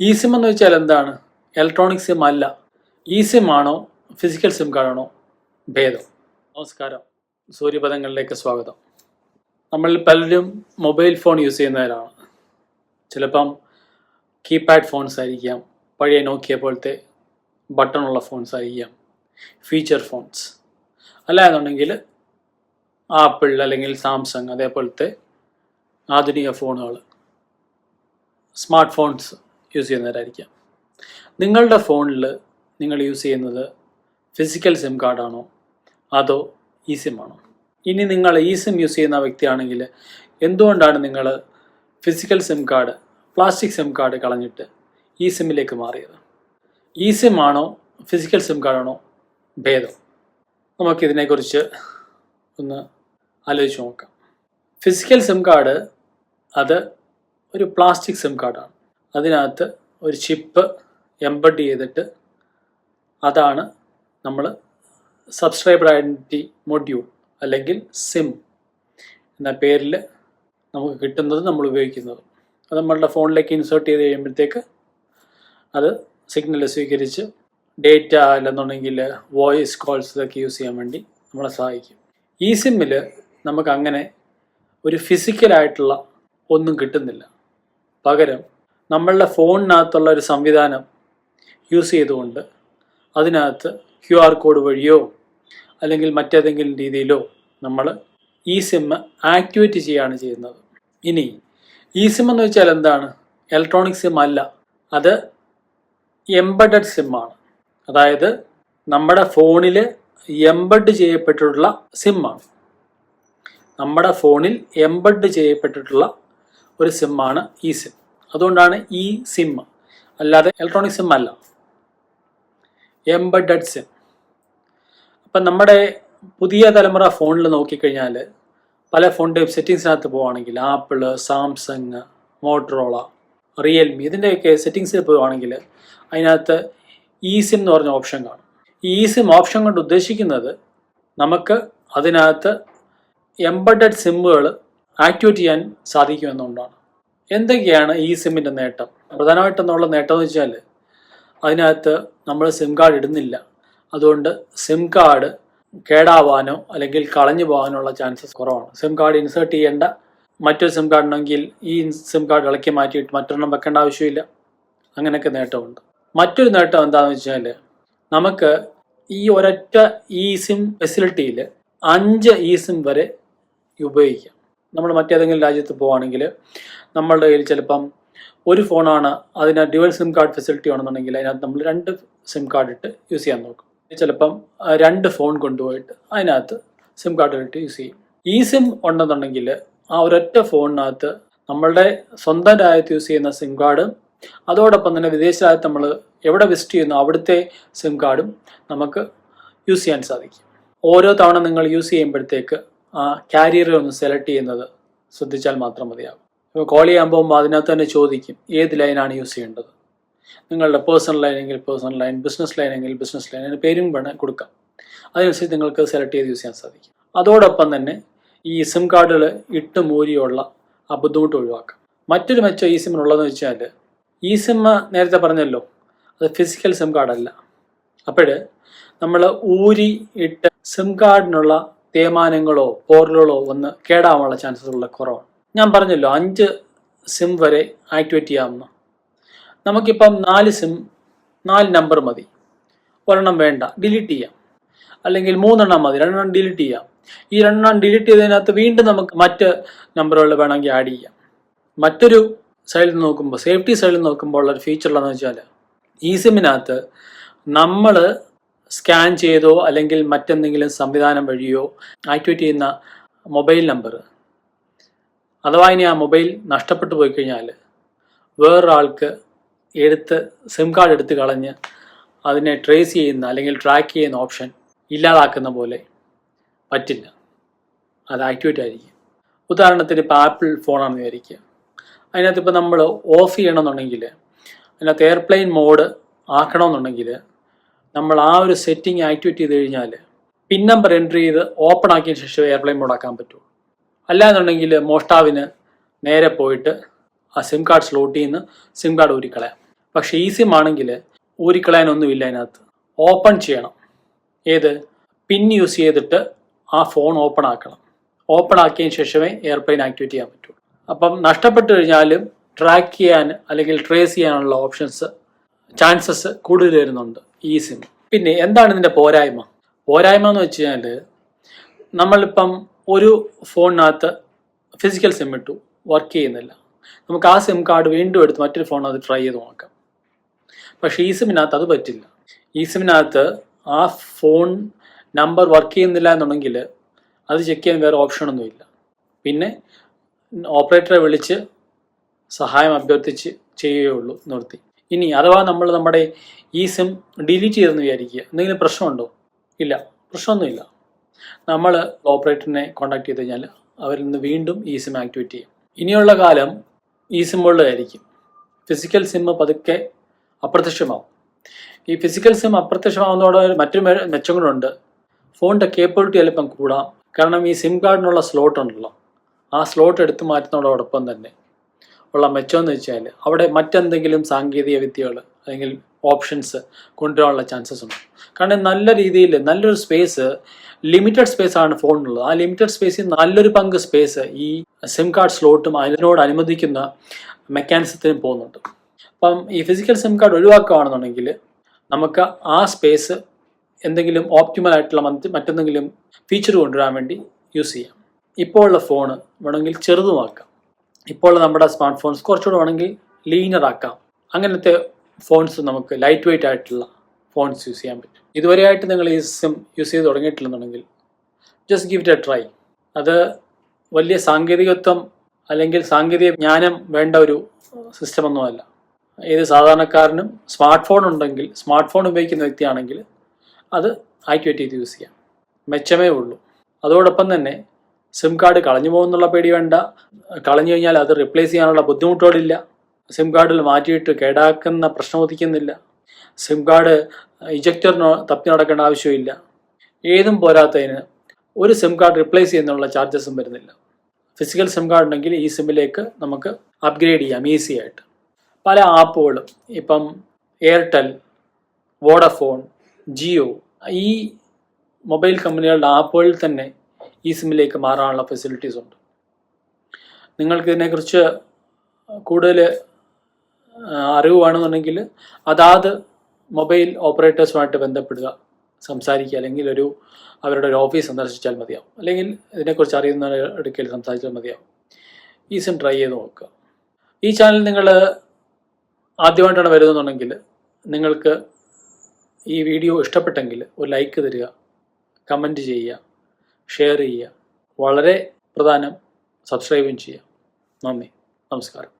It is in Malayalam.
ഇ സിം എന്ന് വെച്ചാൽ എന്താണ്? ഇലക്ട്രോണിക് സിം അല്ല. ഇ സിം ആണോ ഫിസിക്കൽ സിം കാർഡാണോ ഭേദം. നമസ്കാരം. സൂര്യപഥങ്ങളിലേക്ക് സ്വാഗതം. നമ്മൾ പലരും മൊബൈൽ ഫോൺ യൂസ് ചെയ്യുന്നവരാണ്. ചിലപ്പം കീപാഡ് ഫോൺസ് ആയിരിക്കാം. പഴയ നോക്കിയ പോലത്തെ ബട്ടണുള്ള ഫോൺസ് ആയിരിക്കാം. ഫീച്ചർ ഫോൺസ് അല്ല അല്ലാന്നുണ്ടെങ്കിൽ ആപ്പിൾ അല്ലെങ്കിൽ സാംസങ് അതേപോലത്തെ ആധുനിക ഫോണുകൾ സ്മാർട്ട് ഫോൺസ് യൂസ് ചെയ്യുന്നവരായിരിക്കാം. നിങ്ങളുടെ ഫോണിൽ നിങ്ങൾ യൂസ് ചെയ്യുന്നത് ഫിസിക്കൽ സിം കാർഡാണോ അതോ ഇ സിം ആണോ? ഇനി നിങ്ങൾ ഇ സിം യൂസ് ചെയ്യുന്ന വ്യക്തിയാണെങ്കിൽ എന്തുകൊണ്ടാണ് നിങ്ങൾ physical SIM card plastic SIM card കളഞ്ഞിട്ട് ഇ സിമ്മിലേക്ക് മാറിയത്? ഇ സിം ആണോ ഫിസിക്കൽ സിം കാർഡാണോ ഭേദം? നമുക്കിതിനെക്കുറിച്ച് ഒന്ന് ആലോചിച്ച് നോക്കാം. ഫിസിക്കൽ സിം കാർഡ് അത് ഒരു പ്ലാസ്റ്റിക് സിം കാർഡാണ് അതിനകത്ത് ഒരു ചിപ്പ് എംബഡ് ചെയ്തിട്ട് അതാണ് നമ്മൾ സബ്സ്ക്രൈബർ ഐഡന്റി മൊഡ്യൂൾ അല്ലെങ്കിൽ സിം എന്ന പേരിൽ നമുക്ക് കിട്ടുന്നത് നമ്മൾ ഉപയോഗിക്കുന്നത്. അത് നമ്മളുടെ ഫോണിലേക്ക് ഇൻസേർട്ട് ചെയ്ത് കഴിയുമ്പോഴത്തേക്ക് അത് സിഗ്നൽ സ്വീകരിച്ച് ഡേറ്റ അല്ലെന്നുണ്ടെങ്കിൽ വോയിസ് കോൾസ് ഇതൊക്കെ യൂസ് ചെയ്യാൻ വേണ്ടി നമ്മളെ സഹായിക്കും. ഈ സിമ്മിൽ നമുക്ക് അങ്ങനെ ഒരു ഫിസിക്കലായിട്ടുള്ള ഒന്നും കിട്ടുന്നില്ല. പകരം നമ്മളുടെ ഫോണിനകത്തുള്ള ഒരു സംവിധാനം യൂസ് ചെയ്തുകൊണ്ട് അതിനകത്ത് ക്യു ആർ കോഡ് വഴിയോ അല്ലെങ്കിൽ മറ്റേതെങ്കിലും രീതിയിലോ നമ്മൾ ഈ സിം ആക്ടിവേറ്റ് ചെയ്യുകയാണ് ചെയ്യുന്നത്. ഇനി ഈ സിം എന്ന് വെച്ചാൽ എന്താണ്? ഇലക്ട്രോണിക് സിം അല്ല. അത് എംബഡഡ് സിമ്മാണ് അതായത് നമ്മുടെ ഫോണിൽ എംബഡ് ചെയ്യപ്പെട്ടിട്ടുള്ള സിമ്മാണ് നമ്മുടെ ഫോണിൽ എംബഡ് ചെയ്യപ്പെട്ടിട്ടുള്ള ഒരു സിമ്മാണ് ഈ സിം അതുകൊണ്ടാണ് ഈ സിം അല്ലാതെ ഇലക്ട്രോണിക് സിം അല്ല. എംബഡഡ് സിം അപ്പം നമ്മുടെ പുതിയ തലമുറ ഫോണിൽ നോക്കിക്കഴിഞ്ഞാൽ പല ഫോണിന്റെ സെറ്റിങ്സിനകത്ത് പോവുകയാണെങ്കിൽ ആപ്പിൾ സാംസങ് മോട്ടറോള റിയൽമി ഇതിന്റെയൊക്കെ സെറ്റിങ്സിൽ പോവുകയാണെങ്കിൽ അതിനകത്ത് ഇ സിം എന്ന് പറഞ്ഞ ഓപ്ഷൻ കാണും. ഈ സിം ഓപ്ഷൻ കൊണ്ട് ഉദ്ദേശിക്കുന്നത് നമുക്ക് അതിനകത്ത് എംബഡഡ് സിമ്മുകൾ ആക്ടിവേറ്റ് ചെയ്യാൻ സാധിക്കുമെന്നുകൊണ്ടാണ്. എന്തൊക്കെയാണ് ഈ സിമ്മിന്റെ നേട്ടം? പ്രധാനമായിട്ടും പ്രധാനമായിട്ടെന്നുള്ള നേട്ടം എന്ന് വെച്ചാൽ അതിനകത്ത് നമ്മൾ സിം കാർഡ് ഇടുന്നില്ല. അതുകൊണ്ട് സിം കാർഡ് കേടാവാനോ അല്ലെങ്കിൽ കളഞ്ഞു പോകാനുള്ള ചാൻസസ് കുറവാണ്. സിം കാർഡ് ഇൻസേർട്ട് ചെയ്യേണ്ട മറ്റൊരു സിം കാർഡ് ഉണ്ടെങ്കിൽ ഈ സിം കാർഡ് ഇളക്കി മാറ്റിയിട്ട് മറ്റൊരെണ്ണം വെക്കേണ്ട ആവശ്യമില്ല. അങ്ങനെയൊക്കെ നേട്ടമുണ്ട്. മറ്റൊരു നേട്ടം എന്താണെന്ന് വെച്ചാൽ നമുക്ക് ഈ ഒരൊറ്റ ഇ സിം ഫെസിലിറ്റിയിൽ അഞ്ച് ഇ സിം വരെ ഉപയോഗിക്കാം. നമ്മൾ മറ്റേതെങ്കിലും രാജ്യത്ത് പോവുകയാണെങ്കിൽ നമ്മളുടെ കയ്യിൽ ചിലപ്പം ഒരു ഫോണാണ് അതിന് ഡ്യുവൽ സിം കാർഡ് ഫെസിലിറ്റി ആണെന്നുണ്ടെങ്കിൽ അതിനകത്ത് നമ്മൾ രണ്ട് സിം കാർഡ് ഇട്ട് യൂസ് ചെയ്യാൻ നോക്കും. ചിലപ്പം രണ്ട് ഫോൺ കൊണ്ടുപോയിട്ട് അതിനകത്ത് സിം കാർഡ് ഇട്ട് യൂസ് ചെയ്യും. ഈ സിം ഉണ്ടെന്നുണ്ടെങ്കിൽ ആ ഒരൊറ്റ ഫോണിനകത്ത് നമ്മളുടെ സ്വന്തം രാജ്യത്ത് യൂസ് ചെയ്യുന്ന സിം കാർഡും അതോടൊപ്പം തന്നെ വിദേശ രാജ്യത്ത് നമ്മൾ എവിടെ വിസിറ്റ് ചെയ്യുന്നു അവിടുത്തെ സിം കാർഡും നമുക്ക് യൂസ് ചെയ്യാൻ സാധിക്കും. ഓരോ തവണ നിങ്ങൾ യൂസ് ചെയ്യുമ്പോഴത്തേക്ക് ആ കാരിയറെ ഒന്ന് സെലക്ട് ചെയ്യുന്നത് ശ്രദ്ധിച്ചാൽ മാത്രം മതിയാകും. കോൾ ചെയ്യാൻ പോകുമ്പോൾ അതിനകത്ത് തന്നെ ചോദിക്കും ഏത് ലൈനാണ് യൂസ് ചെയ്യേണ്ടത്? നിങ്ങളുടെ പേഴ്സണൽ ലൈനെങ്കിൽ പേഴ്സണൽ ലൈൻ ബിസിനസ് ലൈനെങ്കിൽ ബിസിനസ് ലൈൻ അതിന് പേരും വേണം കൊടുക്കാം. അതിനനുസരിച്ച് നിങ്ങൾക്ക് സെലക്ട് ചെയ്ത് യൂസ് ചെയ്യാൻ സാധിക്കും. അതോടൊപ്പം തന്നെ ഈ സിം കാർഡുകൾ ഇട്ട് മൂരിയുള്ള ആ ബുദ്ധിമുട്ട് ഒഴിവാക്കാം. മറ്റൊരു മെച്ചം ഈ സിമ്മിനുള്ളതെന്ന് വെച്ചാൽ ഈ സിം നേരത്തെ പറഞ്ഞല്ലോ അത് ഫിസിക്കൽ സിം കാർഡല്ല അപ്പോൾ നമ്മൾ ഊരി ഇട്ട് സിം കാർഡിനുള്ള തേമാനങ്ങളോ പോറലുകളോ ഒന്ന് കേടാവാനുള്ള ചാൻസസ് ഉള്ള കുറവാണ്. ഞാൻ പറഞ്ഞല്ലോ അഞ്ച് സിം വരെ ആക്ടിവേറ്റ് ചെയ്യാവുന്ന. നമുക്കിപ്പം നാല് സിം നാല് നമ്പർ മതി. ഒരെണ്ണം വേണ്ട ഡിലീറ്റ് ചെയ്യാം. അല്ലെങ്കിൽ മൂന്നെണ്ണം മതി രണ്ടെണ്ണം ഡിലീറ്റ് ചെയ്യാം. ഈ രണ്ടെണ്ണം ഡിലീറ്റ് ചെയ്തതിനകത്ത് വീണ്ടും നമുക്ക് മറ്റ് നമ്പറുകൾ വേണമെങ്കിൽ ആഡ് ചെയ്യാം. മറ്റൊരു സൈഡിൽ നിന്ന് നോക്കുമ്പോൾ സേഫ്റ്റി സൈഡിൽ നോക്കുമ്പോൾ ഉള്ള ഒരു ഫീച്ചർ ഉള്ളതെന്ന് വെച്ചാൽ ഈ സിമ്മിനകത്ത് നമ്മൾ സ്കാൻ ചെയ്തോ അല്ലെങ്കിൽ മറ്റെന്തെങ്കിലും സംവിധാനം വഴിയോ ആക്ടിവേറ്റ് ചെയ്യുന്ന മൊബൈൽ നമ്പർ അഥവാ ഇനി ആ മൊബൈൽ നഷ്ടപ്പെട്ടു പോയി കഴിഞ്ഞാൽ വേറൊരാൾക്ക് എടുത്ത് സിം കാർഡ് എടുത്ത് കളഞ്ഞ് അതിനെ ട്രേസ് ചെയ്യുന്ന അല്ലെങ്കിൽ ട്രാക്ക് ചെയ്യുന്ന ഓപ്ഷൻ ഇല്ലാതാക്കുന്ന പോലെ പറ്റില്ല. അത് ആക്ടിവേറ്റ് ആയിരിക്കും. ഉദാഹരണത്തിന് ഇപ്പോൾ ആപ്പിൾ ഫോണാണെന്ന് വിചാരിക്കുക. അതിനകത്ത് ഇപ്പോൾ നമ്മൾ ഓഫ് ചെയ്യണമെന്നുണ്ടെങ്കിൽ അതിനകത്ത് എയർപ്ലെയിൻ മോഡ് ആക്കണമെന്നുണ്ടെങ്കിൽ നമ്മൾ ആ ഒരു സെറ്റിംഗ് ആക്ടിവേറ്റ് ചെയ്ത് കഴിഞ്ഞാൽ പിൻ നമ്പർ എൻട്രി ചെയ്ത് ഓപ്പൺ ആക്കിയതിന് ശേഷം എയർപ്ലെയിൻ മോഡ് ആക്കാൻ പറ്റുള്ളൂ. അല്ലാന്നുണ്ടെങ്കിൽ മോഷ്ടാവിന് നേരെ പോയിട്ട് ആ സിം കാർഡ് സ്ലോട്ടിൽ നിന്ന് സിം കാർഡ് ഊരിക്കളയാം. പക്ഷേ ഈ സിം ആണെങ്കിൽ ഊരിക്കളയാനൊന്നുമില്ല അതിനകത്ത്. ഓപ്പൺ ചെയ്യണം. ഏത്? പിൻ യൂസ് ചെയ്തിട്ട് ആ ഫോൺ ഓപ്പൺ ആക്കണം. ഓപ്പൺ ആക്കിയതിന് ശേഷമേ എയർപ്ലെയിൻ ആക്ടിവേറ്റ് ചെയ്യാൻ പറ്റുള്ളൂ അപ്പം നഷ്ടപ്പെട്ടു കഴിഞ്ഞാലും ട്രാക്ക് ചെയ്യാൻ അല്ലെങ്കിൽ ട്രേസ് ചെയ്യാനുള്ള ഓപ്ഷൻസ് ചാൻസസ് കൂടുതൽ വരുന്നുണ്ട് ഈ സിം പിന്നെ എന്താണ് ഇതിന്റെ പോരായ്മ? പോരായ്മ എന്ന് വെച്ച് കഴിഞ്ഞാൽ നമ്മളിപ്പം ഒരു ഫോണിനകത്ത് ഫിസിക്കൽ സിം ഇട്ടു വർക്ക് ചെയ്യുന്നില്ല. നമുക്ക് ആ സിം കാർഡ് വീണ്ടും എടുത്ത് മറ്റൊരു ഫോണിനകത്ത് ട്രൈ ചെയ്ത് നോക്കാം. പക്ഷേ ഈ സിമിനകത്ത് അത് പറ്റില്ല. ഈ സിമിനകത്ത് ആ ഫോൺ നമ്പർ വർക്ക് ചെയ്യുന്നില്ല എന്നുണ്ടെങ്കിൽ അത് ചെക്ക് ചെയ്യാൻ വേറെ ഓപ്ഷനൊന്നുമില്ല പിന്നെ ഓപ്പറേറ്ററെ വിളിച്ച് സഹായം അഭ്യർത്ഥിച്ച് ചെയ്യുകയുള്ളൂ നിർത്തി. ഇനി അഥവാ നമ്മൾ നമ്മുടെ ഈ സിം ഡിലീറ്റ് ചെയ്തെന്ന് വിചാരിക്കുക എന്തെങ്കിലും പ്രശ്നമുണ്ടോ? ഇല്ല പ്രശ്നമൊന്നുമില്ല. നമ്മൾ ഓപ്പറേറ്ററിനെ കോൺടാക്ട് ചെയ്ത് കഴിഞ്ഞാൽ അവരിൽ നിന്ന് വീണ്ടും ഈ സിം ആക്ടിവേറ്റ് ചെയ്യും. ഇനിയുള്ള കാലം ഈ സിമ്മുകളിലായിരിക്കും ഫിസിക്കൽ സിം പതുക്കെ അപ്രത്യക്ഷമാവും. ഈ ഫിസിക്കൽ സിം അപ്രത്യക്ഷമാവുന്നതോടെ മറ്റൊരു മെച്ചങ്ങളുണ്ട് ഫോണിന്റെ കേപ്പബിലിറ്റി ചിലപ്പം കൂടാം. കാരണം ഈ സിം കാർഡിനുള്ള സ്ലോട്ട് ഉണ്ടല്ലോ. ആ സ്ലോട്ട് എടുത്തു മാറ്റുന്നതോടൊപ്പം തന്നെ ഉള്ള മെച്ചമെന്ന് വെച്ചാൽ അവിടെ മറ്റെന്തെങ്കിലും സാങ്കേതിക വിദ്യകൾ അല്ലെങ്കിൽ ഓപ്ഷൻസ് കൊണ്ടുവരാനുള്ള ചാൻസസ് ഉണ്ട്. കാരണം നല്ല രീതിയിൽ നല്ലൊരു സ്പേസ് ലിമിറ്റഡ് സ്പേസ് ആണ് ഫോണിനുള്ളത് ആ ലിമിറ്റഡ് സ്പേസിൽ നല്ലൊരു പങ്ക് സ്പേസ് ഈ സിം കാർഡ് സ്ലോട്ടും അതിനോട് അനുവദിക്കുന്ന മെക്കാനിസത്തിനും പോകുന്നുണ്ട്. അപ്പം ഈ ഫിസിക്കൽ സിം കാർഡ് ഒഴിവാക്കുകയാണെന്നുണ്ടെങ്കിൽ നമുക്ക് ആ സ്പേസ് എന്തെങ്കിലും ഓപ്റ്റിമൽ ആയിട്ടുള്ള മറ്റ് മറ്റെന്തെങ്കിലും ഫീച്ചർ കൊണ്ടുവരാൻ വേണ്ടി യൂസ് ചെയ്യാം. ഇപ്പോൾ ഉള്ള ഫോണ് വേണമെങ്കിൽ ചെറുതുമാക്കാം. ഇപ്പോൾ നമ്മുടെ സ്മാർട്ട് ഫോൺസ് കുറച്ചുകൂടെ വേണമെങ്കിൽ ലീനറാക്കാം അങ്ങനത്തെ ഫോൺസ് നമുക്ക് ലൈറ്റ് വെയിറ്റ് ആയിട്ടുള്ള ഫോൺസ് യൂസ് ചെയ്യാൻ പറ്റും. ഇതുവരെയായിട്ട് നിങ്ങൾ ഈ സിം യൂസ് ചെയ്ത് തുടങ്ങിയിട്ടില്ലെന്നുണ്ടെങ്കിൽ just give it a try അത് വലിയ സാങ്കേതികത്വം അല്ലെങ്കിൽ സാങ്കേതിക ജ്ഞാനം വേണ്ട ഒരു സിസ്റ്റമൊന്നുമല്ല ഏത് സാധാരണക്കാരനും സ്മാർട്ട് ഫോൺ ഉണ്ടെങ്കിൽ സ്മാർട്ട് ഫോൺ ഉപയോഗിക്കുന്ന വ്യക്തിയാണെങ്കിൽ അത് ആക്ടിവേറ്റ് ചെയ്ത് യൂസ് ചെയ്യാം. മെച്ചമേ ഉള്ളൂ. അതോടൊപ്പം തന്നെ സിം കാർഡ് കളഞ്ഞു പോകുന്നുള്ള പേടി വേണ്ട. കളഞ്ഞു കഴിഞ്ഞാൽ അത് റിപ്ലേസ് ചെയ്യാനുള്ള ബുദ്ധിമുട്ടോടില്ല സിം കാർഡിൽ മാറ്റിയിട്ട് കേടാക്കുന്ന പ്രശ്നം ഉദിക്കുന്നില്ല. സിം കാർഡ് ഇജക്ടറിന് തപ്പി നടക്കേണ്ട ആവശ്യമില്ല ഏതും പോരാത്തതിന് ഒരു സിം കാർഡ് റിപ്ലേസ് ചെയ്യുന്നതിനുള്ള ചാർജസും വരുന്നില്ല. ഫിസിക്കൽ സിം കാർഡ് ഉണ്ടെങ്കിൽ ഈ സിമ്മിലേക്ക് നമുക്ക് അപ്ഗ്രേഡ് ചെയ്യാം ഈസി ആയിട്ട്. പല ആപ്പുകളും ഇപ്പം എയർടെൽ വോഡഫോൺ ജിയോ ഈ മൊബൈൽ കമ്പനികളുടെ ആപ്പുകളിൽ തന്നെ ഈ സിമ്മിലേക്ക് മാറാനുള്ള ഫെസിലിറ്റീസ് ഉണ്ട്. നിങ്ങൾക്ക് ഇതിനെക്കുറിച്ച് കൂടുതൽ അറിവ് വേണമെന്നുണ്ടെങ്കിൽ അതാത് മൊബൈൽ ഓപ്പറേറ്റേഴ്സുമായിട്ട് ബന്ധപ്പെടുക സംസാരിക്കുക അല്ലെങ്കിൽ ഒരു അവരുടെ ഒരു ഓഫീസ് സന്ദർശിച്ചാൽ മതിയാവും. അല്ലെങ്കിൽ ഇതിനെക്കുറിച്ച് അറിയുന്ന അടുക്കൽ സംസാരിച്ചാൽ മതിയാവും. ഈ സിം ട്രൈ ചെയ്ത് നോക്കുക. ഈ ചാനൽ നിങ്ങൾ ആദ്യമായിട്ടാണ് വരുന്നതെന്നുണ്ടെങ്കിൽ നിങ്ങൾക്ക് ഈ വീഡിയോ ഇഷ്ടപ്പെട്ടെങ്കിൽ ഒരു ലൈക്ക് തരിക കമന്റ് ചെയ്യുക ഷെയർ ചെയ്യുക. വളരെ പ്രധാനം സബ്സ്ക്രൈബും ചെയ്യുക. നന്ദി. നമസ്കാരം.